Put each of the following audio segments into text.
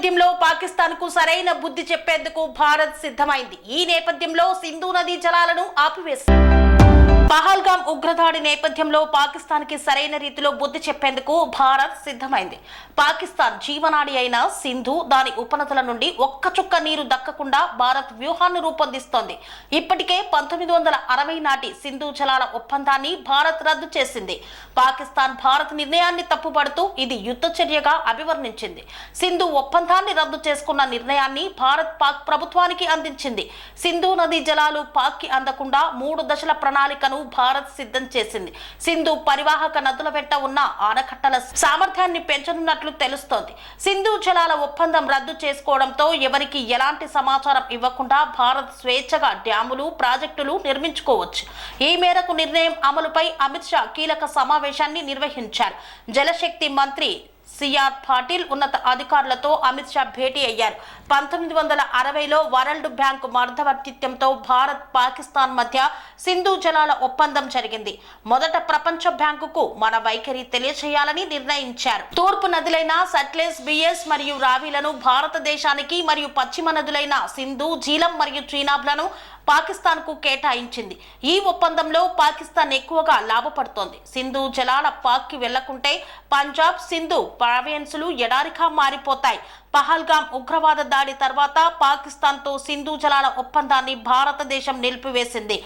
నేపథ్యంలో పాకిస్తాన్కు సరైన బుద్ధి చెప్పేందుకు భారత్ సిద్ధమైంది. ఈ నేపథ్యంలో సింధు నదీ జలాలను ఆపివేసింది. పహల్గామ్ ఉగ్రదాడి నేపథ్యంలో పాకిస్తాన్కి సరైన రీతిలో బుద్ధి చెప్పేందుకు భారత్ సిద్ధమైంది. పాకిస్తాన్ జీవనాడి అయిన సింధు దాని ఉపనదుల నుండి ఒక్క చుక్క నీరు దక్కకుండా భారత్ వ్యూహాన్ని రూపొందిస్తోంది. ఇప్పటికే పంతొమ్మిది వందల అరవై నాటి సింధు జలాల ఒప్పందాన్ని భారత్ రద్దు చేసింది. పాకిస్తాన్ భారత్ నిర్ణయాన్ని తప్పుపడుతూ ఇది యుద్ధ చర్యగా అభివర్ణించింది. సింధు ఒప్పందాన్ని రద్దు చేసుకున్న నిర్ణయాన్ని భారత్ పాక్ ప్రభుత్వానికి అందించింది. సింధు నదీ జలాలు పాక్కి అందకుండా మూడు దశల ప్రణాళికను భారత్ సిద్ధం చేసింది. సింధు పరివాహక నదుల వెంట ఉన్న ఆనకట్టల సామర్థ్యాన్ని పెంచనున్నట్లు తెలుస్తోంది. సింధు జలాల ఒప్పందం రద్దు చేసుకోవడంతో ఎవరికి ఎలాంటి సమాచారం ఇవ్వకుండా భారత్ స్వేచ్ఛగా డ్యాములు ప్రాజెక్టులు నిర్మించుకోవచ్చు. ఈ మేరకు నిర్ణయం అమలుపై అమిత్ షా కీలక సమావేశాన్ని నిర్వహించారు. జలశక్తి మంత్రి సిఆర్ పాటిల్ ఉన్నత అధికారులతో అమిత్ షా భేటీ అయ్యారు. పంతొమ్మిది వందల అరవైలో వరల్డ్ బ్యాంకు మధ్యవర్తిత్వంతో భారత్ పాకిస్తాన్ మధ్య సింధు జలాల ఒప్పందం జరిగింది. మొదట ప్రపంచ బ్యాంకుకు మన వైఖరి తెలియచేయాలని నిర్ణయించారు. తూర్పు నదులైన సట్లెస్ బిఎస్ మరియు రావిలను భారతదేశానికి మరియు పశ్చిమ నదులైన సింధు జీలం మరియు చీనాబ్లను పాకిస్తాన్కు కేటాయించింది. ఈ ఒప్పందంలో పాకిస్తాన్ ఎక్కువగా లాభపడుతోంది. సింధు జలాల పాక్కి వెళ్ళకుంటే పంజాబ్ సింధు ప్రావియన్సులు ఎడారిగా మారిపోతాయి. పహల్గాం ఉగ్రవాద దాడి తర్వాత పాకిస్తాన్తో సింధు జలాల ఒప్పందాన్ని భారతదేశం నిలిపివేసింది.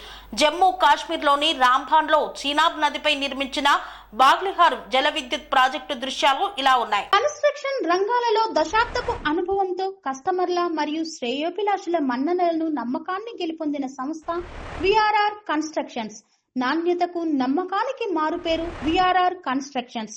జమ్మూ కాశ్మీర్లోని రాంభాన్లో చీనాబ్ నదిపై నిర్మించిన బాగ్లిహార్ జల విద్యుత్ ప్రాజెక్టు దృశ్యాలు ఇలా ఉన్నాయి. కన్స్ట్రక్షన్ రంగాలలో దశాబ్దపు అనుభవంతో కస్టమర్ల మరియు శ్రేయోభిలాషుల మన్ననలను నమ్మకాన్ని గెలుపొందిన సంస్థ విఆర్ఆర్ కన్స్ట్రక్షన్స్. నాణ్యతకు నమ్మకానికి మారుపేరు VRR constructions.